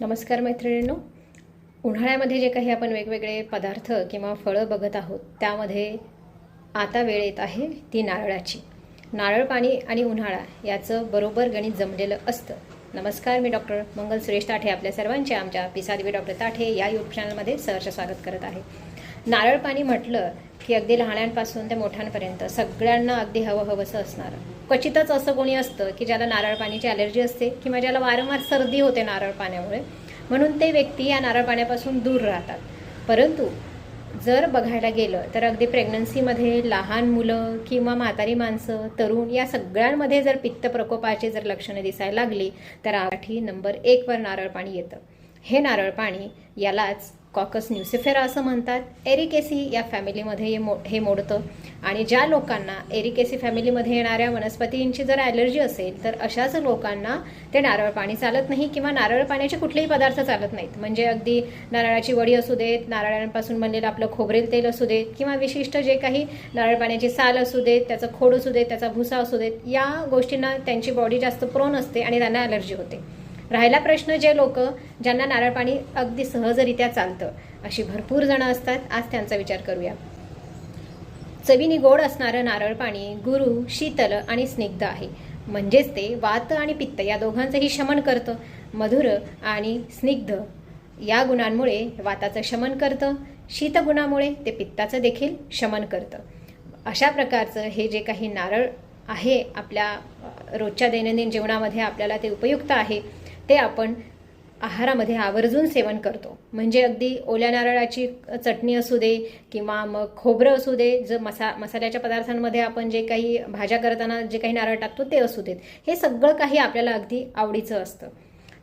नमस्कार मैत्रिणींनो. उन्हाळ्यामध्ये जे काही आपण वेगवेगळे पदार्थ किंवा फळं बघत आहोत त्यामध्ये आता वेळ येत आहे ती नारळाची. नारळ पाणी आणि उन्हाळा याचं बरोबर गणित जमलेलं असतं. नमस्कार मी डॉक्टर मंगल सुरेश ताठे आपल्या सर्वांचे आमच्या पिसादेवी डॉक्टर ताठे या यूट्यूब चॅनलमध्ये सहर्ष स्वागत करत आहे. नारळ पाणी म्हटलं की अगदी लहानांपासून ते मोठ्यांपर्यंत सगळ्यांना अगदी हवं हवंसं असणारं. क्वचितच असं कोणी असतं की ज्याला नारळ पाण्याची ॲलर्जी असते किंवा ज्याला वारंवार सर्दी होते नारळ पाण्यामुळे. म्हणून ते व्यक्ती या नारळ पाण्यापासून दूर राहतात. परंतु जर बघायला गेलं तर अगदी प्रेग्नन्सीमध्ये लहान मुलं किंवा म्हातारी माणसं तरुण या सगळ्यांमध्ये जर पित्त प्रकोपाची जर लक्षणं दिसायला लागली तर आठी नंबर एकवर नारळ पाणी येतं. हे नारळ पाणी यालाच कॉकस न्यूसिफेरा असं म्हणतात एरिकेसी या फॅमिलीमध्ये हे मो हे मोडतं. आणि ज्या लोकांना एरिकेसी फॅमिलीमध्ये येणाऱ्या वनस्पतींची जर ॲलर्जी असेल तर अशाच लोकांना ते नारळ पाणी चालत नाही किंवा नारळ पाण्याचे कुठलेही पदार्थ चालत नाहीत. म्हणजे अगदी नारळाची वडी असू देत नारळांपासून बनलेलं आपलं खोबरेल तेल असू देत किंवा विशिष्ट जे काही नारळ पाण्याची साल असू देत त्याचं खोड असू देत त्याचा भुसा असू देत या गोष्टींना त्यांची बॉडी जास्त प्रोन असते आणि त्यांना ॲलर्जी होते. राहिला प्रश्न जे लोक ज्यांना नारळ पाणी अगदी सहजरित्या चालतं अशी भरपूर जणं असतात. आज त्यांचा विचार करूया. चवीने गोड असणारं नारळ पाणी गुरु शीतल आणि स्निग्ध आहे. म्हणजेच ते वात आणि पित्त या दोघांचंही शमन करतं. मधुर आणि स्निग्ध या गुणांमुळे वाताचं शमन करतं. शीतगुणामुळे ते पित्ताचं देखील शमन करतं. अशा प्रकारचं हे जे काही नारळ आहे आपल्या रोजच्या दैनंदिन जीवनामध्ये आपल्याला ते उपयुक्त आहे. ते आपण आहारामध्ये आवर्जून सेवन करतो. म्हणजे अगदी ओल्या नारळाची चटणी असू दे किंवा मग खोबरं असू दे जर मसा मसाल्याच्या पदार्थांमध्ये आपण जे काही भाज्या करताना जे काही नारळ टाकतो ते असू देत. हे सगळं काही आपल्याला अगदी आवडीचं असतं.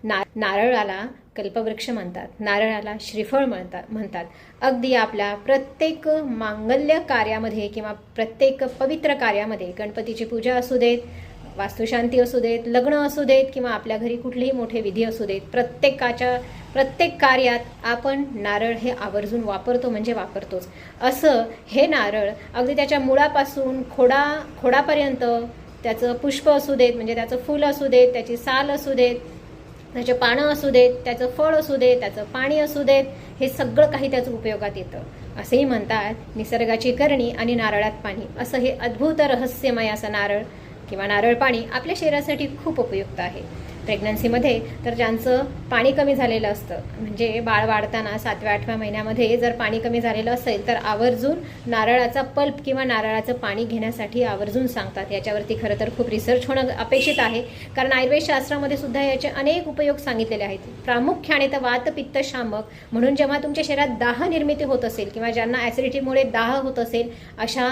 ना नारळाला कल्पवृक्ष म्हणतात. नारळाला श्रीफळ म्हणतात म्हणतात. अगदी आपल्या प्रत्येक मांगल्य कार्यामध्ये किंवा प्रत्येक पवित्र कार्यामध्ये गणपतीची पूजा असू देत वास्तुशांती असू देत लग्न असू देत किंवा आपल्या घरी कुठलेही मोठे विधी असू देत प्रत्येकाच्या प्रत्येक कार्यात आपण नारळ हे आवर्जून वापरतो म्हणजे वापरतोच. असं हे नारळ अगदी त्याच्या मुळापासून खोडा खोडापर्यंत त्याचं पुष्प असू देत म्हणजे त्याचं फूल असू देत त्याची साल असू देत त्याचे पानं असू देत त्याचं फळ असू देत त्याचं पाणी असू देत हे सगळं काही त्याचं उपयोगात येतं. असेही म्हणतात निसर्गाची करणी आणि नारळात पाणी. असं हे अद्भुत रहस्यमय असं नारळ किंवा नारळ पाणी आपल्या शरीरासाठी खूप उपयुक्त आहे. प्रेग्नन्सीमध्ये तर ज्यांचं पाणी कमी झालेलं असतं म्हणजे बाळ वाढताना सातव्या आठव्या महिन्यामध्ये जर पाणी कमी झालेलं असेल तर आवर्जून नारळाचा पल्प किंवा नारळाचं पाणी घेण्यासाठी आवर्जून सांगतात. याच्यावरती खरं तर खूप रिसर्च होणं अपेक्षित आहे. कारण आयुर्वेद शास्त्रामध्ये सुद्धा याचे अनेक उपयोग सांगितलेले आहेत. प्रामुख्याने तर वातपित्त शामक म्हणून जेव्हा तुमच्या शरीरात दाह निर्मिती होत असेल किंवा ज्यांना ॲसिडिटीमुळे दाह होत असेल अशा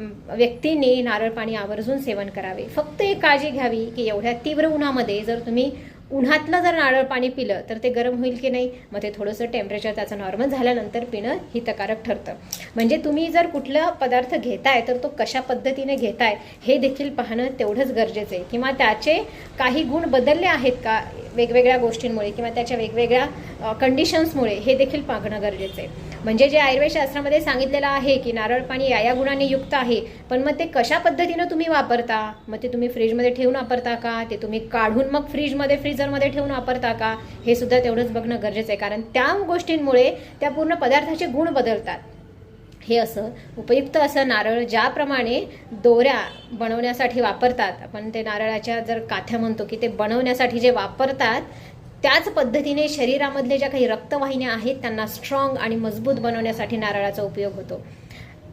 व्यक्तीने नारळ पाणी आवर्जून सेवन करावे. फक्त एक काळजी घ्यावी की एवढ्या तीव्र उन्हामध्ये जर तुम्ही उन्हातलं जर नारळ पाणी पिलं तर ते गरम होईल की नाही? मग ते थोडंसं टेम्परेचर त्याचं नॉर्मल झाल्यानंतर पिणं हितकारक ठरतं. म्हणजे तुम्ही जर कुठला पदार्थ घेताय तर तो कशा पद्धतीने घेताय हे देखील पाहणं तेवढंच गरजेचं आहे. किंवा त्याचे काही गुण बदलले आहेत का वेगवेगळ्या गोष्टींमुळे किंवा त्याच्या वेगवेगळ्या कंडिशन्समुळे हे देखील पाहणं गरजेचं आहे. म्हणजे जे आयुर्वेद शास्त्रामध्ये सांगितलेलं आहे की नारळ पाणी या या गुणांनी युक्त आहे पण मग ते कशा पद्धतीनं तुम्ही वापरता? मग ते तुम्ही फ्रीजमध्ये ठेवून वापरता का? ते तुम्ही काढून मग फ्रीजमध्ये फ्रीजरमध्ये ठेवून वापरता का? हे सुद्धा तेवढंच बघणं गरजेचं आहे कारण त्या गोष्टींमुळे त्या पूर्ण पदार्थाचे गुण बदलतात. हे असं उपयुक्त असं नारळ ज्याप्रमाणे दोऱ्या बनवण्यासाठी वापरतात आपण ते नारळाच्या जर काथ्या म्हणतो की ते बनवण्यासाठी जे वापरतात त्याच पद्धतीने शरीरामधले ज्या काही रक्तवाहिन्या आहेत त्यांना स्ट्रॉंग आणि मजबूत बनवण्यासाठी नारळाचा उपयोग होतो.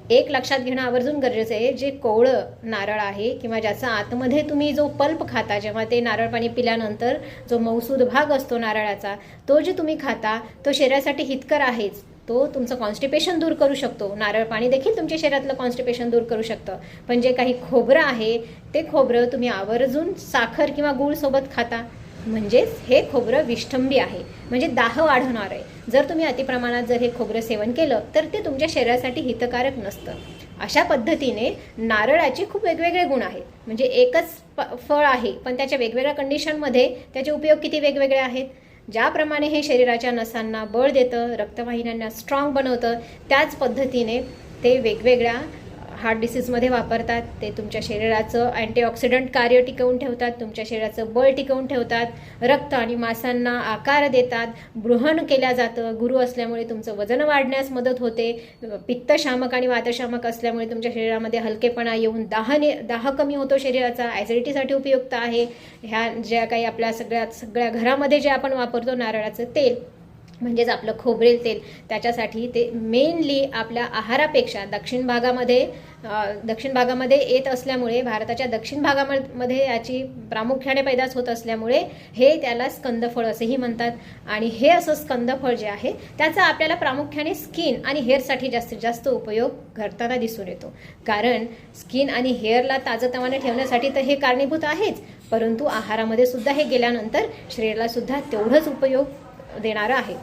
एक लक्षात घेणं आवर्जून गरजेचं आहे जे कोवळं नारळ आहे किंवा ज्याचा आतमध्ये तुम्ही जो पल्प खाता जेव्हा ते नारळ पाणी पिल्यानंतर जो मौसूद भाग असतो नारळाचा तो जे तुम्ही खाता तो शरीरासाठी हितकर आहेच. तो तुमचं कॉन्स्टिपेशन दूर करू शकतो. नारळ पाणी देखील तुमच्या शरीरातलं कॉन्स्टिपेशन दूर करू शकतं. पण जे काही खोबरं आहे ते खोबरं तुम्ही आवर्जून साखर किंवा गूळ सोबत खाता. म्हणजेच हे खोबरं विष्ठंबी आहे. म्हणजे दाह वाढवणार आहे. जर तुम्ही अतिप्रमाणात जर हे खोबरं सेवन केलं तर ते तुमच्या शरीरासाठी हितकारक नसतं. अशा पद्धतीने नारळाचे खूप वेगवेगळे गुण आहेत. म्हणजे एकच प- फळ आहे पण त्याच्या वेगवेगळ्या कंडिशनमध्ये त्याचे उपयोग किती वेगवेगळे आहेत? ज्याप्रमाणे हे शरीराच्या नसांना बळ देतं रक्तवाहिन्यांना स्ट्रॉंग बनवतं त्याच पद्धतीने ते वेगवेगळ्या हार्ट डिसीजमध्ये वापरतात ते तुमच्या शरीराचं अँटीऑक्सिडंट कार्य टिकवून ठेवतात तुमच्या शरीराचं बळ टिकवून ठेवतात रक्त आणि मांसांना आकार देतात बृहण केल्या जातं गुरु असल्यामुळे तुमचं वजन वाढण्यास मदत होते पित्तशामक आणि वातशामक असल्यामुळे तुमच्या शरीरामध्ये हलकेपणा येऊन दाहने दाह कमी होतो शरीराचा ॲसिडिटीसाठी उपयुक्त आहे. ह्या ज्या काही आपल्या सगळ्या सगळ्या घरामध्ये जे आपण वापरतो नारळाचं तेल म्हणजेच आपलं खोबरेल तेल त्याच्यासाठी ते मेनली आपल्या आहारापेक्षा दक्षिण भागामध्ये दक्षिण भागामध्ये येत असल्यामुळे भारताच्या दक्षिण भागामध्ये याची प्रामुख्याने पैदास होत असल्यामुळे हे त्याला स्कंदफळ असेही म्हणतात. आणि हे असं स्कंदफळ जे आहे त्याचा आपल्याला प्रामुख्याने स्किन आणि हेअरसाठी जास्तीत जास्त उपयोग घडताना दिसून येतो. कारण स्किन आणि हेअरला ताजतवाने ठेवण्यासाठी तर हे कारणीभूत आहेच परंतु आहारामध्ये सुद्धा हे गेल्यानंतर शरीराला सुद्धा तेवढंच उपयोग देणारं आहे.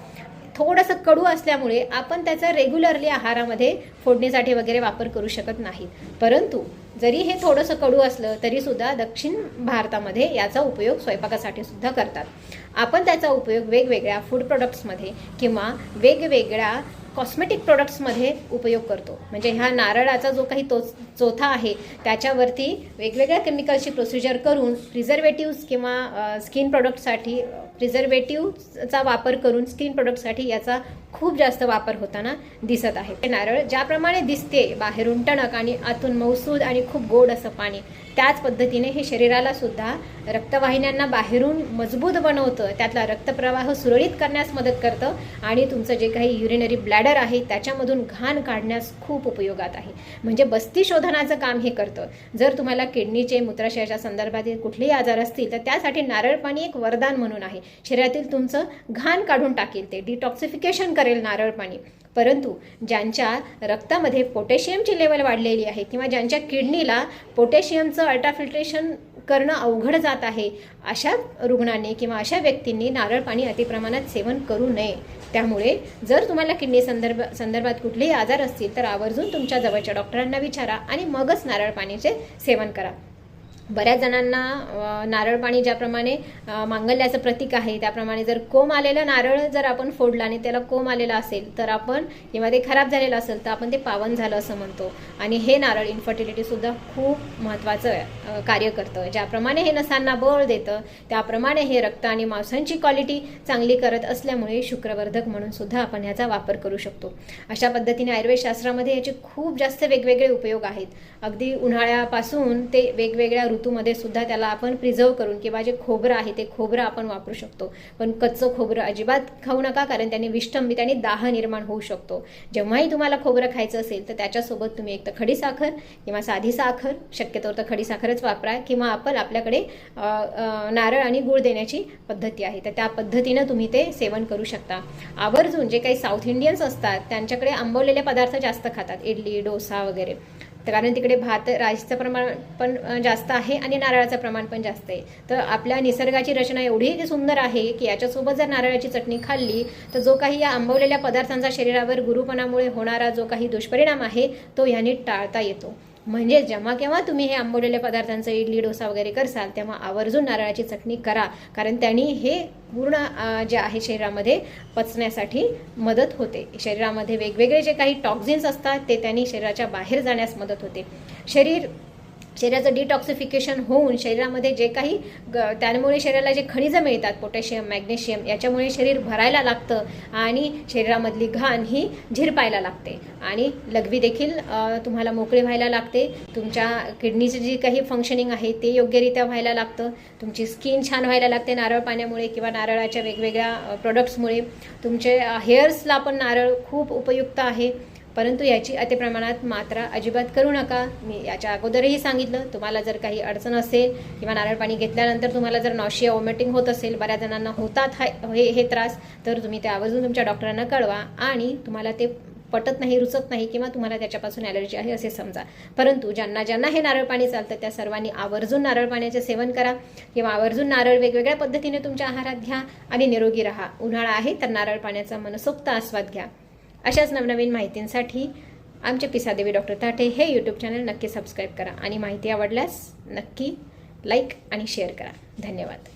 थोडंसं कडू असल्यामुळे आपण त्याचा रेग्युलरली आहारामध्ये फोडणीसाठी वगैरे वापर करू शकत नाही परंतु जरी हे थोडंसं कडू असलं तरी सुद्धा दक्षिण भारतामध्ये याचा उपयोग स्वयंपाकासाठी सुद्धा करतात. आपण त्याचा उपयोग वेगवेगळ्या फूड प्रोडक्ट्समध्ये किंवा वेगवेगळ्या कॉस्मेटिक प्रोडक्ट्समध्ये उपयोग करतो. म्हणजे ह्या नारळाचा जो काही तो चोथा आहे त्याच्यावरती वेगवेगळ्या केमिकल्सची प्रोसिजर करून प्रिझर्वेटिव्स किंवा स्किन प्रोडक्टसाठी प्रिझर्वेटिव्हचा वापर करून स्किन प्रोडक्टसाठी याचा खूप जास्त वापर होताना दिसत आहे. नारळ ज्याप्रमाणे दिसते बाहेरून टणक आणि आतून मौसूद आणि खूप गोड असं पाणी त्याच पद्धतीने हे शरीराला सुद्धा रक्तवाहिन्यांना बाहेरून मजबूत बनवतं. त्यातला रक्तप्रवाह सुरळीत करण्यास मदत करतं आणि तुमचं जे काही युरिनरी ब्लॅडर आहे त्याच्यामधून घाण काढण्यास खूप उपयोगात आहे. म्हणजे बस्ती शोधनाचं काम हे करतं. जर तुम्हाला किडनीचे मूत्राशयाच्या संदर्भातील कुठलेही आजार असतील तर त्यासाठी नारळ पाणी एक वरदान म्हणून आहे. शरीरातील तुमचं घाण काढून टाकेल ते डिटॉक्सिफिकेशन करेल नारळ पाणी परंतु ज्यांच्या रक्तामध्ये पोटॅशियमची लेवल वाढलेली आहे किंवा ज्यांच्या किडनीला पोटॅशियमचं अल्ट्राफिल्ट्रेशन करणं अवघड जात आहे अशा रुग्णांनी किंवा अशा व्यक्तींनी नारळ पाणी अतिप्रमाणात सेवन करू नये. त्यामुळे जर तुम्हाला किडनी संदर्भ संदर्भात कुठलेही आजार असतील तर आवर्जून तुमच्या जवळच्या डॉक्टरांना विचारा आणि मगच नारळ पाणीचे सेवन करा. बऱ्याच जणांना नारळ पाणी ज्याप्रमाणे मांगल्याचं प्रतीक आहे त्याप्रमाणे जर कोंब आलेलं नारळ जर आपण फोडलं आणि त्याला कोंब आलेला असेल तर आपण किंवा ते खराब झालेलं असेल तर आपण ते पावन झालं असं म्हणतो. आणि हे नारळ इन्फर्टिलिटीसुद्धा खूप महत्त्वाचं कार्य करतं. ज्याप्रमाणे हे नसांना बळ देतं त्याप्रमाणे हे रक्त आणि मांसांची क्वालिटी चांगली करत असल्यामुळे शुक्रवर्धक म्हणून सुद्धा आपण ह्याचा वापर करू शकतो. अशा पद्धतीने आयुर्वेदशास्त्रामध्ये याचे खूप जास्त वेगवेगळे उपयोग आहेत. अगदी उन्हाळ्यापासून ते वेगवेगळ्या ऋतूमध्ये सुद्धा त्याला आपण प्रिझर्व करून किंवा जे खोबरं आहे ते खोबरं आपण वापरू शकतो. पण कच्चं खोबरं अजिबात खाऊ नका कारण त्याने विष्टंबित आणि दाह निर्माण होऊ शकतो. जेव्हाही तुम्हाला खोबरं खायचं असेल तर त्याच्यासोबत तुम्ही एक तर खडी साखर किंवा साधी साखर शक्यतोवर तर खडी साखरच वापरा किंवा आपण आपल्याकडे नारळ आणि गुळ देण्याची पद्धती आहे. तर त्या पद्धतीनं तुम्ही ते सेवन करू शकता. आवर्जून जे काही साऊथ इंडियन्स असतात त्यांच्याकडे आंबवलेले पदार्थ जास्त खातात. इडली डोसा वगैरे. तर कारण तिकडे भात राईसचं प्रमाण पण जास्त आहे आणि नारळाचं प्रमाण पण जास्त आहे. तर आपल्या निसर्गाची रचना एवढी सुंदर आहे की याच्यासोबत जर नारळाची चटणी खाल्ली तर जो काही या आंबवलेल्या पदार्थांचा शरीरावर गुरुपणामुळे होणारा जो काही दुष्परिणाम आहे तो ह्याने टाळता येतो. म्हणजे जेव्हा केव्हा तुम्ही हे आंबवलेल्या पदार्थांचं इडली डोसा वगैरे करसाल तेव्हा आवर्जून नारळाची चटणी करा. कारण त्यांनी हे पूर्ण जे आहे शरीरामध्ये पचण्यासाठी मदत होते. शरीरामध्ये वेगवेगळे जे काही टॉक्झिन्स असतात ते त्यांनी शरीराच्या बाहेर जाण्यास मदत होते. शरीर शरीराचं डिटॉक्सिफिकेशन होऊन शरीरामध्ये जे काही ग त्यामुळे शरीराला जे खनिजं मिळतात पोटॅशियम मॅग्नेशियम याच्यामुळे शरीर भरायला लागतं आणि शरीरामधली घाण ही झिरपायला लागते. आणि लघवी देखील तुम्हाला मोकळी व्हायला लागते. तुमच्या किडनीची जी काही फंक्शनिंग आहे ते योग्यरित्या व्हायला लागतं. तुमची स्किन छान व्हायला लागते नारळ पाण्यामुळे किंवा नारळाच्या वेगवेगळ्या प्रोडक्ट्समुळे तुमचे हेअर्सला पण नारळ खूप उपयुक्त आहे. परंतु याची अतिप्रमाणात मात्रा अजिबात करू नका. मी याच्या अगोदरही सांगितलं तुम्हाला जर काही अडचण असेल किंवा नारळ पाणी घेतल्यानंतर तुम्हाला जर नॉशिया वॉमिटिंग होत असेल बऱ्याच जणांना होतात हा- हे हे त्रास तर तुम्ही ते आवर्जून तुमच्या डॉक्टरांना कळवा आणि तुम्हाला ते पटत नाही रुचत नाही किंवा तुम्हाला त्याच्यापासून ॲलर्जी आहे असे समजा. परंतु ज्यांना ज्यांना हे नारळ पाणी चालतं त्या सर्वांनी आवर्जून नारळ पाण्याचे सेवन करा किंवा आवर्जून नारळ वेगवेगळ्या पद्धतीने तुमच्या आहारात घ्या आणि निरोगी राहा. उन्हाळा आहे तर नारळ पाण्याचा मनसोक्त आस्वाद घ्या. अशाच नवनवीन माहितींसाठी आमचे पिसादेवी डॉक्टर ताटे हे यूट्यूब चॅनल नक्की सबस्क्राईब करा आणि माहिती आवडल्यास नक्की लाईक आणि शेअर करा. धन्यवाद.